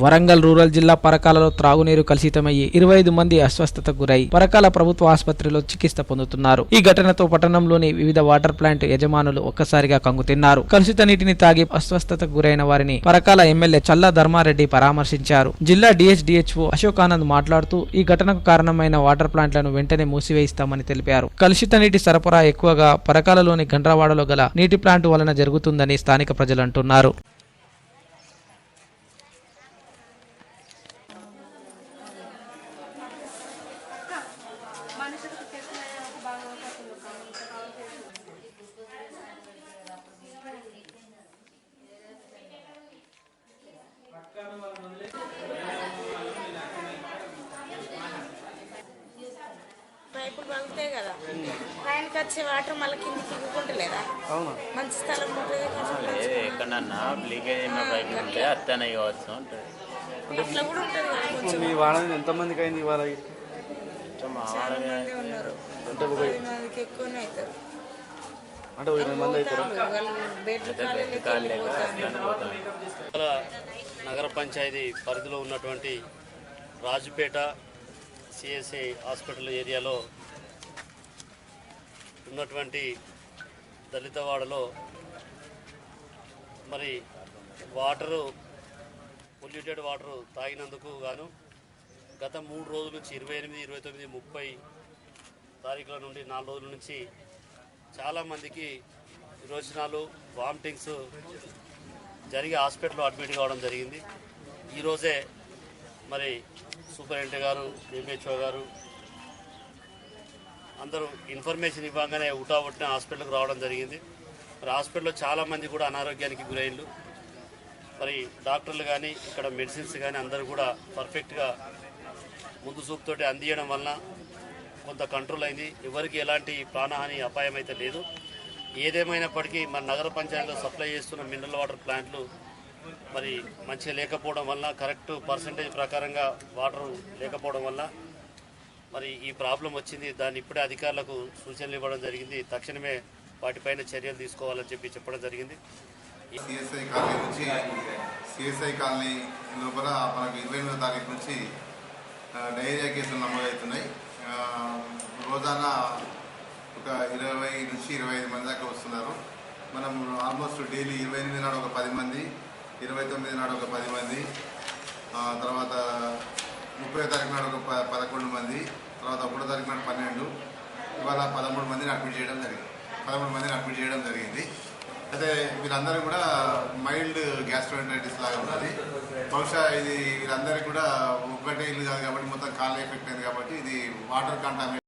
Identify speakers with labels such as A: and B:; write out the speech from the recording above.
A: Warangal rural జిల్లా పరకాలలో త్రాగునీరు కలుషితమయ్యి ఇరవై ఐదు మంది అస్వస్థతకు గురై పరకాల ప్రభుత్వ ఆసుపత్రిలో చికిత్స పొందుతున్నారు. ఈ ఘటనతో పట్టణంలోని వివిధ వాటర్ ప్లాంట్ యజమానులు ఒక్కసారిగా కంగుతిన్నారు కలుషిత నీటిని తాగి అస్వస్థతకు గురైన వారిని పరకాల ఎమ్మెల్యే చల్లా ధర్మారెడ్డి పరామర్శించారు. జిల్లా డిహెచ్డిహెచ్ఓ అశోకానంద్ మాట్లాడుతూ ఈ ఘటనకు కారణమైన వాటర్ ప్లాంట్లను వెంటనే మూసివేయిస్తామని తెలిపారు. కలుషిత నీటి సరఫరా ఎక్కువగా పరకాలలోని గండ్రవాడలో గల నీటి ప్లాంట్ వలన జరుగుతుందని స్థానిక ప్రజలు అంటున్నారు
B: పగులుతాయి కదా. పైనకి వచ్చే వాటర్ మళ్ళీ కిందికి ఇవ్వకుంటలేదా?
C: అవునా.
B: మంచి స్థలం ఉంటుంది కొంచెం
D: లేదు ఎక్కడన్నా లీకేజ్ అయిన పైపు ఉంటే అత్తనే కావచ్చు ఉంటుంది
B: అట్లా కూడా ఉంటుంది కదా కొంచెం.
C: వాడని ఎంతమందికి అయింది ఇవాళ?
B: చాలా మంది ఉన్నారు. పది మందికి ఎక్కువనే అవుతారు.
C: అంటే ఇరవై మంది అవుతారు?
E: నగర పంచాయతీ పరిధిలో ఉన్నటువంటి రాజుపేట సిఎస్ఐ హాస్పిటల్ ఏరియాలో ఉన్నటువంటి దళితవాడలో మరి వాటరు పొల్యూటెడ్ వాటర్ తాగినందుకు గాను గత మూడు రోజుల నుంచి ఇరవై ఎనిమిది ఇరవై తొమ్మిది ముప్పై తారీఖుల నుండి నాలుగు రోజుల నుంచి చాలామందికి విరోచనాలు వామిటింగ్స్ జరిగి హాస్పిటల్లో అడ్మిట్ కావడం జరిగింది. ఈరోజే మరి సూపరింటెండెంట్ గారు ఎంహెచ్ఓ గారు అందరూ ఇన్ఫర్మేషన్ ఇవ్వగానే ఉటా ఉట్టిన హాస్పిటల్కి రావడం జరిగింది. మరి హాస్పిటల్లో చాలామంది కూడా అనారోగ్యానికి గురైళ్ళు మరి డాక్టర్లు కానీ ఇక్కడ మెడిసిన్స్ కానీ అందరూ కూడా పర్ఫెక్ట్గా ముందు చూపుతోటి అందియడం వలన కొంత కంట్రోల్ అయింది. ఎవరికి ఎలాంటి ప్రాణహాని అపాయం అయితే లేదు. ఏదేమైనప్పటికీ మన నగర పంచాయతీలో సప్లై చేస్తున్న మినరల్ వాటర్ ప్లాంట్లు మరి మంచిగా లేకపోవడం వల్ల కరెక్ట్ పర్సంటేజ్ ప్రకారంగా వాటర్ లేకపోవడం వల్ల మరి ఈ ప్రాబ్లం వచ్చింది దాన్ని ఇప్పుడే అధికారులకు సూచనలు ఇవ్వడం జరిగింది. తక్షణమే వాటిపైన చర్యలు తీసుకోవాలని చెప్పి చెప్పడం జరిగింది.
F: సిఎస్ఐ కాలనీ నుంచి సిఎస్ఐ కాలనీ లోపల మనకు ఇరవై ఎనిమిదో తారీఖు నుంచి డైరియా డయేరియా కేసులు నమోదవుతున్నాయి. రోజానా ఒక ఇరవై నుంచి ఇరవై ఐదు మంది దాకా వస్తున్నారు. మనం ఆల్మోస్ట్ డైలీ ఇరవై ఎనిమిది నాడు ఒక పది మంది ఇరవై తొమ్మిది నాడు ఒక పది మంది తర్వాత ముప్పై తారీఖు నాడు ఒక పదకొండు మంది తర్వాత ఒకటో తారీఖు నాడు పన్నెండు ఇవాళ పదమూడు మందిని అడ్మిట్ చేయడం జరిగింది. పదమూడు మందిని అడ్మిట్ చేయడం జరిగింది. అయితే వీళ్ళందరూ కూడా మైల్డ్ గ్యాస్ట్రోఎంటరైటిస్ లాగా ఉన్నది. బహుశా ఇది వీళ్ళందరికీ కూడా ఒకటే ఇల్లు కాదు కాబట్టి మొత్తం కాళ్ళు ఎఫెక్ట్ అయింది కాబట్టి ఇది వాటర్ కంటామినేషన్